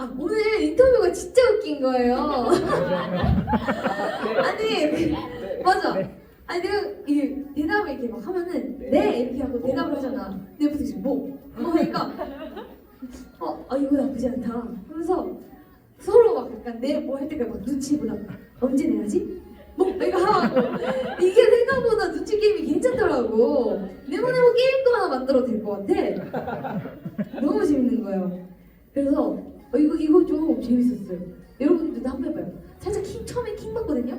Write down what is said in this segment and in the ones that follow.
아 오늘 인터뷰가 진짜 웃긴 거예요. 아니 맞아. 아니 내가 이 대답을 이렇게 막 하면은 네 이렇게 하고 대답을 하잖아. 내부터 지금 뭐? 뭐 하니까 어, 아 이거 나쁘지 않다. 하면서 서로 막 약간 내 뭐 할 때까지 막 눈치 보다 언제 내야지? 뭐 내가 하고 이게 생각보다 눈치 게임이 괜찮더라고. 네모네모 게임도 하나 만들어도 될 것 같아. 너무 재밌는 거예요. 그래서 어, 이거 이거 좀 재밌었어요. 여러분들도 한번 해봐요. 살짝 킹 처음에 킹 받거든요.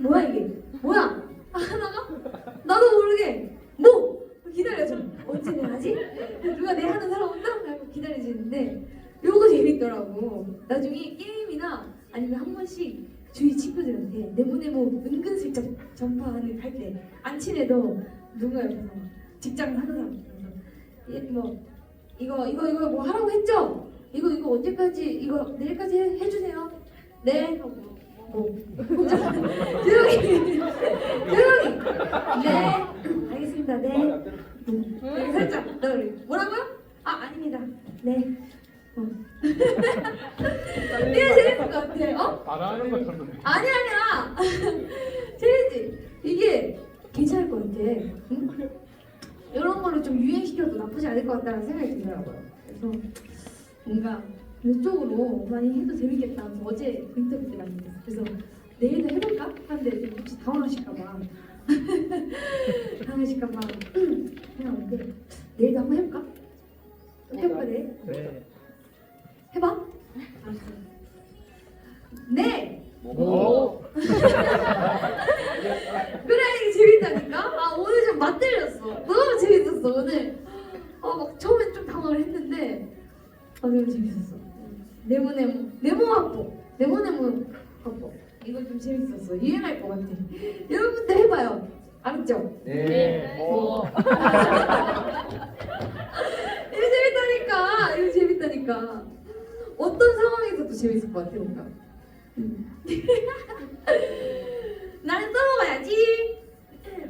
뭐야 이게? 뭐야? 하나가 나도 모르게 뭐 기다려줘. 언제 내야지? 누가 내 하는 사람 없나? 하고 기다려지는데 요거 재밌더라고. 나중에 게임이나 아니면 한 번씩 주위 친구들한테 네모네모 은근슬쩍 전파를 할때 안 친해도 누가 옆에서 막 직장 하는 사람 예, 뭐 이거 이거 이거 뭐 하라고 했죠? 이거 이거 언제까지 이거 내일까지 해, 해주세요. 네. 뭐 혼자 조용히 조용히 네. 알겠습니다. 네. 음, 이렇게 살짝 뭐라고요? 아 아닙니다. 네. 어. 이게 재밌을 것 같아. 어? 알아하는 것처럼. 아니 아니야. 재밌지? 이게 괜찮을 것 같아. 응? 이런 거를 좀 유행시켜도 나쁘지 않을 것 같다는 생각이 들더라고요. 그래서 뭔가 이쪽으로 많이 해도 재밌겠다 하면서 어제 그 인터뷰 때 많이 했어요 그래서 내일도 해볼까? 하는데 좀 혹시 당황하실까봐 당황하실까봐 해놨는데 내일도 한번 해볼까? 해볼까 내일? 네. 해봐 알았어 네! 뭐? 그래 이게 재밌다니까? 아 오늘 좀 맛들렸어 너무 재밌었어 오늘 어막 처음엔 좀 당황을 했는데 아 너무 재밌었어. 네모네모 네모 확보 네모네모 확보 이거 좀 재밌었어. 유행할 것 같아. 여러분도 해봐요. 알았죠? 네. 뭐? 이거 재밌다니까. 이거 재밌다니까. 어떤 상황에서도 재밌을 것 같아 뭔가. 음.